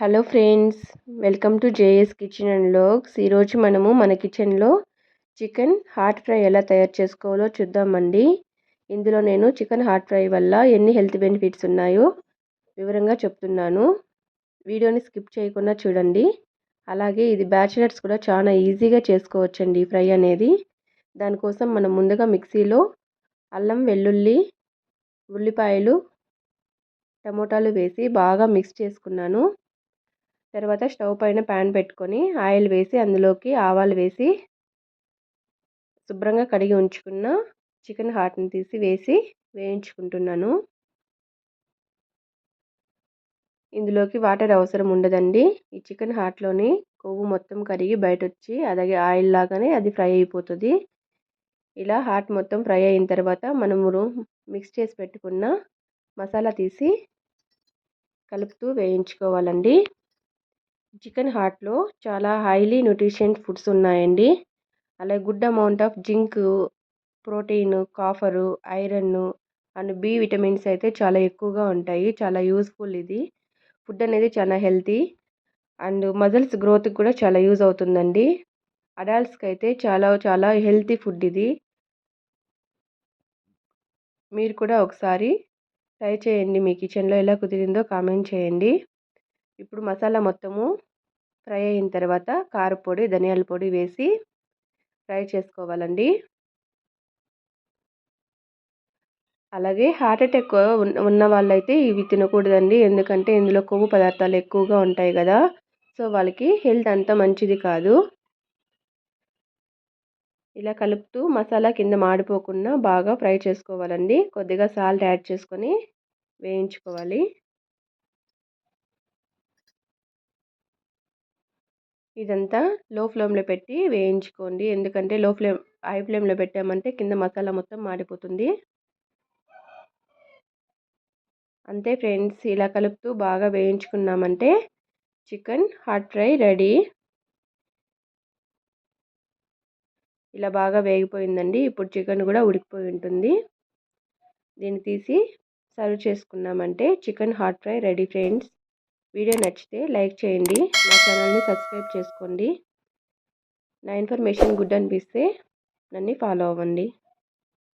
Hello friends welcome to JS kitchen and vlogs ఈరోజు మనము మన కిచెన్లో చికెన్ హాట్ ఫ్రై ఎలా తయారు చేసుకోవాలో చూద్దామండి. ఇందులో నేను చికెన్ హాట్ ఫ్రై వల్ల ఎన్ని హెల్త్ బెనిఫిట్స్ ఉన్నాయో వివరంగా చెప్తున్నాను. వీడియోని స్కిప్ చేయకుండా చూడండి. అలాగే ఇది బ్యాచిలర్స్ కూడా చాలా ఈజీగా చేసుకోవచ్చండి ఫ్రై అనేది. దానికోసం మనం ముందుగా మిక్సీలో అల్లం వెల్లుల్లి ఉల్లిపాయలు టమోటాలు వేసి బాగా మిక్స్ చేసుకున్నాను. తర్వాత స్టవ్ పైన ప్యాన్ పెట్టుకొని ఆయిల్ వేసి అందులోకి ఆవాలు వేసి శుభ్రంగా కడిగి ఉంచుకున్న చికెన్ హార్ట్ని తీసి వేసి వేయించుకుంటున్నాను. ఇందులోకి వాటర్ అవసరం ఉండదండి. ఈ చికెన్ హార్ట్లోని కొవ్వు మొత్తం కరిగి బయట వచ్చి అలాగే ఆయిల్ లాగానే అది ఫ్రై అయిపోతుంది. ఇలా హార్ట్ మొత్తం ఫ్రై అయిన తర్వాత మనము మిక్స్ చేసి పెట్టుకున్న మసాలా తీసి కలుపుతూ వేయించుకోవాలండి. చికెన్ హార్ట్లో చాలా హైలీ న్యూట్రిషన్ ఫుడ్స్ ఉన్నాయండి. అలాగే good amount of zinc protein copper iron and B vitamins అయితే చాలా ఎక్కువగా ఉంటాయి. చాలా యూస్ఫుల్ ఇది. ఫుడ్ అనేది చాలా హెల్తీ అండ్ మజిల్స్ గ్రోత్కి కూడా చాలా యూజ్ అవుతుందండి. అడల్ట్స్కి అయితే చాలా చాలా హెల్తీ ఫుడ్ ఇది. మీరు కూడా ఒకసారి ట్రై చేయండి. మీ కిచెన్లో ఎలా కుదిరిందో కామెంట్ చేయండి. ఇప్పుడు మసాలా మొత్తము ఫ్రై అయిన తర్వాత కారపొడి ధనియాల పొడి వేసి ఫ్రై చేసుకోవాలండి. అలాగే హార్ట్ అటాక్ ఉన్న వాళ్ళైతే ఇవి తినకూడదండి. ఎందుకంటే ఇందులో కొవ్వు పదార్థాలు ఎక్కువగా ఉంటాయి కదా. సో వాళ్ళకి హెల్త్ అంత మంచిది కాదు. ఇలా కలుపుతూ మసాలా కింద మాడిపోకుండా బాగా ఫ్రై చేసుకోవాలండి. కొద్దిగా సాల్ట్ యాడ్ చేసుకొని వేయించుకోవాలి. ఇదంతా లో ఫ్లేమ్లో పెట్టి వేయించుకోండి. ఎందుకంటే లో ఫ్లేమ్ హై ఫ్లేమ్లో పెట్టామంటే కింద మసాలా మొత్తం మాడిపోతుంది. అంతే ఫ్రెండ్స్ ఇలా కలుపుతూ బాగా వేయించుకున్నామంటే చికెన్ హాట్ ఫ్రై రెడీ. ఇలా బాగా వేగిపోయిందండి. ఇప్పుడు చికెన్ కూడా ఉడికిపోయి ఉంటుంది. దీన్ని తీసి సర్వ్ చేసుకున్నామంటే chicken hot fry ready friends. Video నచ్చితే లైక్ చేయండి. నా ఛానల్ని సబ్స్క్రైబ్ చేసుకోండి. నా ఇన్ఫర్మేషన్ గుడ్ అనిపిస్తే నన్ను ఫాలో అవ్వండి.